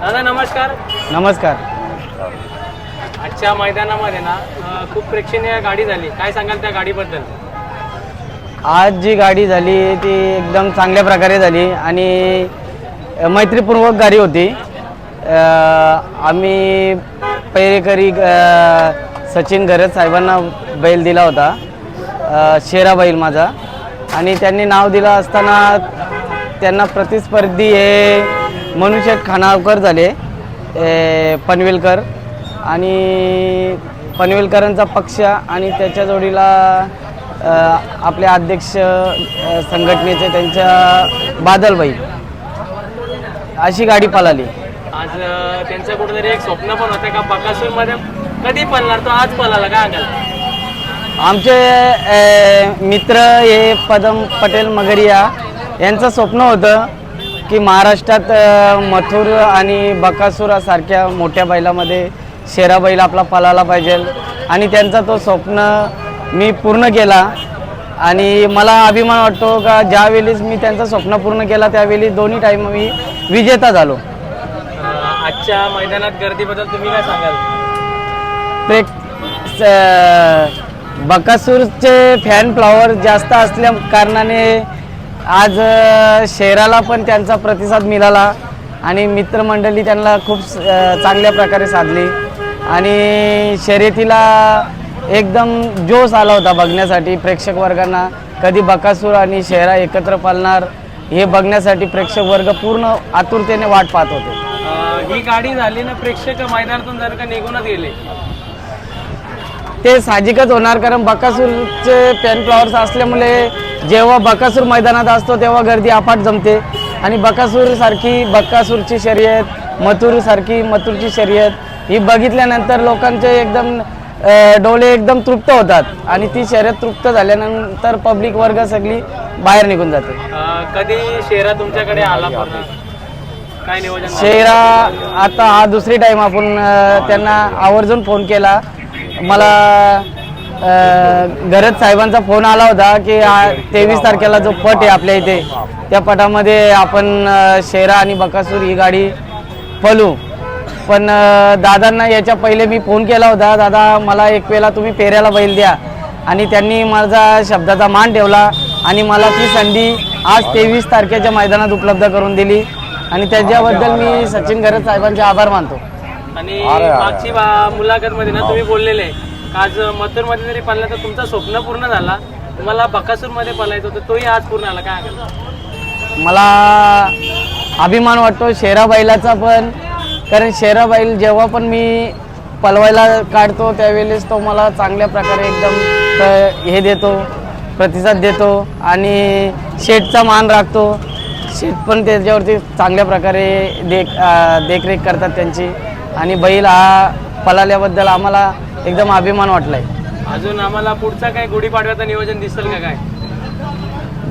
दादा नमस्कार. नमस्कार. आजच्या मैदानामध्ये ना अं, खूप प्रेक्षणीय गाडी झाली. काय सांगाल त्या गाडीबद्दल? आज जी गाडी झाली ती एकदम चांगल्या प्रकारे झाली आणि मैत्रीपूर्वक गाडी होती. अ, आम्ही पैरेकरी अ, सचिन गरज साहेबांना बैल दिला होता. अ, शेरा बैल माझा. आणि त्यांनी नाव दिलं असताना त्यांना प्रतिस्पर्धी हे मनुष्य खानावकर झाले पनवेलकर. आणि पनवेलकरांचा पक्ष आणि त्याच्या जोडीला आपले अध्यक्ष संघटनेचे त्यांच्या बादलबाई अशी गाडी पळाली. आज त्यांचं कुठेतरी एक स्वप्न पण होतं का बकासूरमध्ये कधी पळणार तो आज पळाला काय सांगाल आमचे मित्र हे पदम पटेल मगरिया यांचं स्वप्न होतं. की महाराष्ट्रात मथुर आणि बकासुरासारख्या मोठ्या बैलामध्ये शेरा बैल आपला पळाला पाहिजे. आणि त्यांचा तो स्वप्न मी पूर्ण केला. आणि मला अभिमान वाटतो का ज्यावेळेस मी त्यांचं स्वप्न पूर्ण केला त्यावेळी दोन्ही टाईम मी विजेता झालो. आजच्या मैदानात गर्दीबद्दल तुम्ही काय सांगाल? प्रेक बकासूरचे फॅन फ्लॉवर जास्त असल्या कारणाने आज शहराला पण त्यांचा प्रतिसाद मिळाला आणि मित्रमंडळी त्यांना खूप चांगल्या प्रकारे साधली. आणि शर्यतीला एकदम जोश आला होता बघण्यासाठी प्रेक्षक वर्गांना. कधी बकासूर आणि शहरा एकत्र पालणार हे बघण्यासाठी प्रेक्षक वर्ग पूर्ण आतुरतेने वाट पाहत होते. ही गाडी झाली ना प्रेक्षक मैदानातून जर का निघूनच गेले. ते साहजिकच होणार कारण बकासूरचे पॅन फ्लॉवर्स असल्यामुळे जेव्हा बकासूर मैदानात असतो तेव्हा गर्दी अफाट जमते. आणि बकासूर सारखी बकासूरची शर्यत मथुर सारखी मथुरची शर्यत ही बघितल्यानंतर लोकांचे एकदम डोळे एकदम तृप्त होतात. आणि ती शर्यत तृप्त झाल्यानंतर पब्लिक वर्ग सगळी बाहेर निघून जाते. कधी शेरा तुमच्याकडे आला काय नियोजन? शेरा आता हा दुसरी टाईम आपण त्यांना आवर्जून फोन केला. मला गरज साहेबांचा फोन आला होता की तेवीस तारखेला जो पट आहे आपल्या इथे त्या पटामध्ये आपण शेरा आणि बकासूर ही गाडी पळू. पण दादांना याच्या पहिले मी फोन केला होता दादा मला एक वेळेला तुम्ही पेऱ्याला बैल द्या. आणि त्यांनी माझा शब्दाचा मान ठेवला आणि मला ती संधी आज तेवीस तारखेच्या मैदानात उपलब्ध करून दिली. आणि त्याच्याबद्दल मी सचिन गरज साहेबांचे आभार मानतो. आणि मागची बा- ना तुम्ही बोललेले आज मथुरमध्ये जरी पळला तर तुमचं स्वप्न पूर्ण झाला. तुम्हाला बकासूरमध्ये पळायचं होतं तोही आज पूर्ण आला काय मला अभिमान वाटतो शेरा बैलाचा पण कारण शेरा बैल जेव्हा पण मी पलवायला काढतो त्यावेळेस तो मला चांगल्या प्रकारे एकदम हे देतो प्रतिसाद देतो आणि शेटचा मान राखतो. शेट पण त्याच्यावरती चांगल्या प्रकारे देख देखरेख करतात त्यांची. आणि बैल हा पलाल्याबद्दल आम्हाला एकदम अभिमान वाटला आहे अजून आम्हाला पुढचा काय गुढीपाडव्याचं नियोजन दिसेल का काय?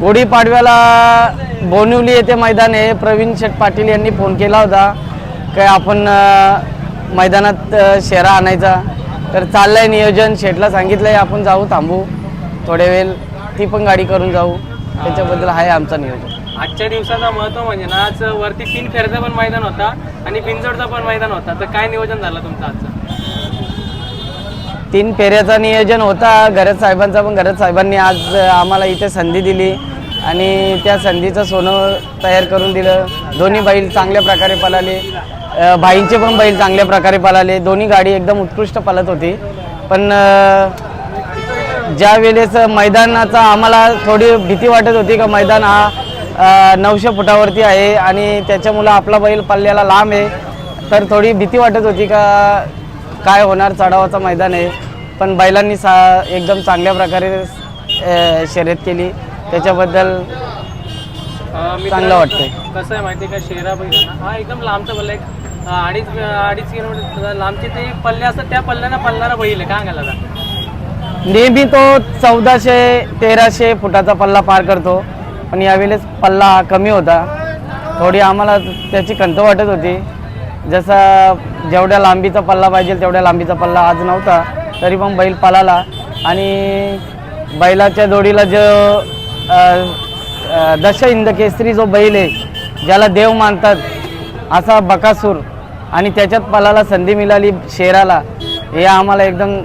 गुढीपाडव्याला बोनिवली येथे मैदान आहे प्रवीण शेठ पाटील यांनी फोन केला होता. काय आपण अ, मैदानात अ, शेरा आणायचा. तर चाललंय नियोजन शेठला सांगितलंय आपण जाऊ थांबू. थोड्या वेळ ती पण गाडी करून जाऊ. त्याच्याबद्दल आहे आमचं नियोजन. आजच्या दिवसाचा महत्त्व म्हणजे ना आज वरती तीन फेरचा पण मैदान होता आणि बिंजोडचा पण मैदान होता. तर काय नियोजन झालं तुमचं आजचं? तीन पेऱ्याचा नियोजन होता. गरज साहेबांचा पण गरज साहेबांनी आज आम्हाला इथे संधी दिली. आणि त्या संधीचं सोनं तयार करून दिलं. दोन्ही बैल चांगल्या प्रकारे पळाले. भाईंचे बाईंचे पण बैल चांगल्या प्रकारे पळाले. दोन्ही गाडी एकदम उत्कृष्ट पळत होती. पण ज्या वेळेस मैदानाचा आम्हाला थोडी भीती वाटत होती का मैदान हा नऊशे फुटावरती आहे आणि त्याच्यामुळं आपला बैल पल्ल्याला लांब आहे तर थोडी भीती वाटत होती का काय होणार चढावाचं मैदान आहे. पण बैलांनी सा एकदम चांगल्या प्रकारे अ, शर्यत केली. त्याच्याबद्दल चांगलं वाटतंय. कसं आहे माहिती आहे का? शेरा बैल आहे ना? हा एकदम लांबचा पल्ला एक अं, अडीच अडीच किलोमीटर लांबचे ते पल्ले असतात त्या पल्ल्यानं पल्लारा बैल आहे. काय आता नेहमी तो चौदाशे तेराशे फुटाचा पल्ला पार करतो. पण यावेळेस पल्ला हा कमी होता. थोडी आम्हाला त्याची खंत वाटत होती. जसा जेवढ्या लांबीचा पल्ला पाहिजे तेवढ्या लांबीचा पल्ला आज नव्हता तरी पण बैल पळाला आणि बैलाच्या जोडीला जो दश इंद केसरी जो बैल आहे ज्याला देव मानतात असा बकासूर आणि त्याच्यात पलाला संधी मिळाली शेराला हे आम्हाला एकदम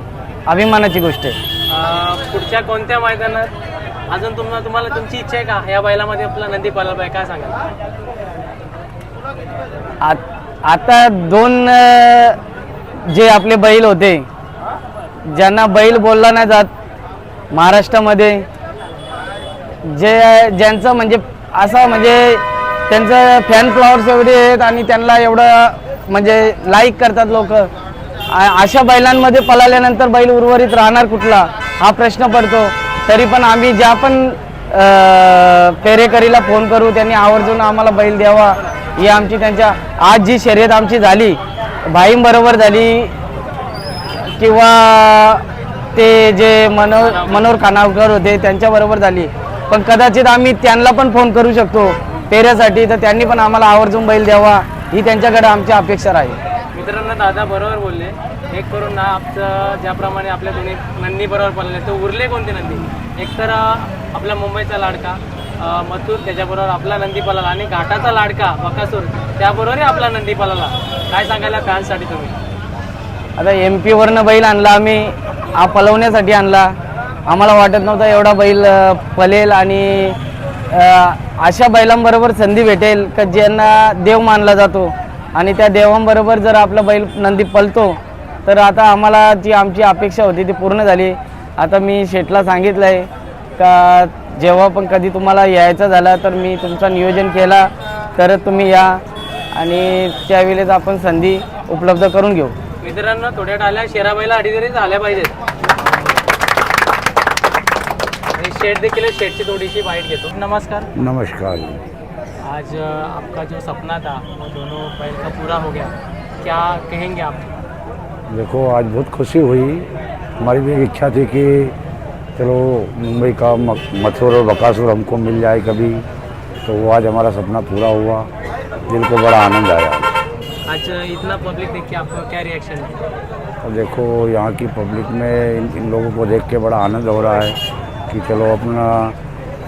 अभिमानाची गोष्ट आहे. पुढच्या कोणत्या मैदानात अजून तुम्हाला तुम्हाला तुमची इच्छा आहे का? या बैलामध्ये आपला नंदी पाला पाहिजे काय सांगाल? आता दोन जे आपले बैल होते ज्यांना बैल बोलला नाही जात महाराष्ट्रामध्ये जे ज्यांचं म्हणजे असं म्हणजे त्यांचं फॅन फ्लॉवर्स एवढे आहेत आणि त्यांना एवढं म्हणजे लाईक करतात लोक. अशा बैलांमध्ये पळाल्यानंतर बैल उर्वरित राहणार कुठला? हा प्रश्न पडतो. तरी पण आम्ही ज्या पण पेरेकरीला फोन करू त्यांनी आवर्जून आम्हाला बैल द्यावा. ही आमची त्यांच्या आज जी शर्यत आमची झाली भाईंबरोबर झाली किंवा ते जे मनोहर मनोहर खानावकर होते त्यांच्याबरोबर झाली. पण कदाचित आम्ही त्यांना पण फोन करू शकतो. पेऱ्यासाठी तर त्यांनी पण आम्हाला आवर्जून बैल द्यावा ही त्यांच्याकडे आमची अपेक्षा राहील. मित्रांनो दादा बरोबर बोलले. एक करून ना आमचं ज्याप्रमाणे आपल्या दोन्ही नंदी बरोबर पडले तो उरले कोणते नंदी? एक तर आपला मुंबईचा लाडका मथुर त्याच्याबरोबर आपला नंदी पलाला आणि घाटाचा लाडका बकासूर त्याबरोबरही आपला नंदी पलाला काय सांगायला फॅन्ससाठी तुम्ही? आता एम पीवरनं बैल आणला आम्ही हा पलवण्यासाठी आणला. आम्हाला वाटत नव्हता एवढा बैल पलेल आणि अशा बैलांबरोबर संधी भेटेल का ज्यांना देव मानला जातो. आणि त्या देवांबरोबर जर आपला बैल नंदी पलतो तर आता आम्हाला जी आमची अपेक्षा होती ती पूर्ण झाली. आता मी शेटला सांगितलं आहे का जेव्हा पण कधी तुम्हाला यायचं झालं तर मी तुमचं नियोजन केला तरच तुम्ही या. आणि त्यावेळेस आपण संधी उपलब्ध करून घेऊ. मित्रांनो थोड्या टाल्या शेराबाईला अडी तरी झाल्या पाहिजेत. आणि शेट देखील शेटची थोडीशी बाईट घेतो. नमस्कार. नमस्कार. आज आपका जो सपना था वो दोनों बैल का पूरा हो गया. क्या कहेंगे आप? देखो आज बहुत खुशी हुई. हमारी भी एक इच्छा थी कि चलो मुंबई का मथुर और बकासुर हमको मिल जाए कभी तो वो आज हमारा सपना पूरा हुआ। दिल को बड़ा आनंद आया। आज इतना पब्लिक देख के आपका क्या रिएक्शन है? और देखो यहाँ की पब्लिक में इन, इन लोगों को देख के बड़ा आनंद हो रहा है कि चलो अपना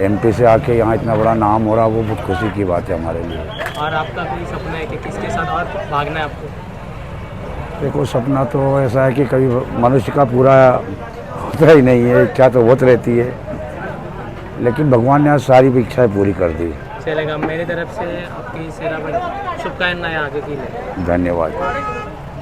एमपी से आके यहाँ इतना बड़ा नाम हो रहा वो बहुत खुशी की बात है हमारे लिए। और आपका कोई सपना है कि किसके साथ और भागना है आपको? देखो सपना तो ऐसा है कि कभी मनुष्य का पूरा होता ही नहीं है इच्छा तो बहुत रहती है। लेकिन भगवान ने आज सारी भी इच्छाएँ पूरी कर दी। चलेगा मेरी तरफ़ से आपकी शुभकामनाएँ आगे की। धन्यवाद।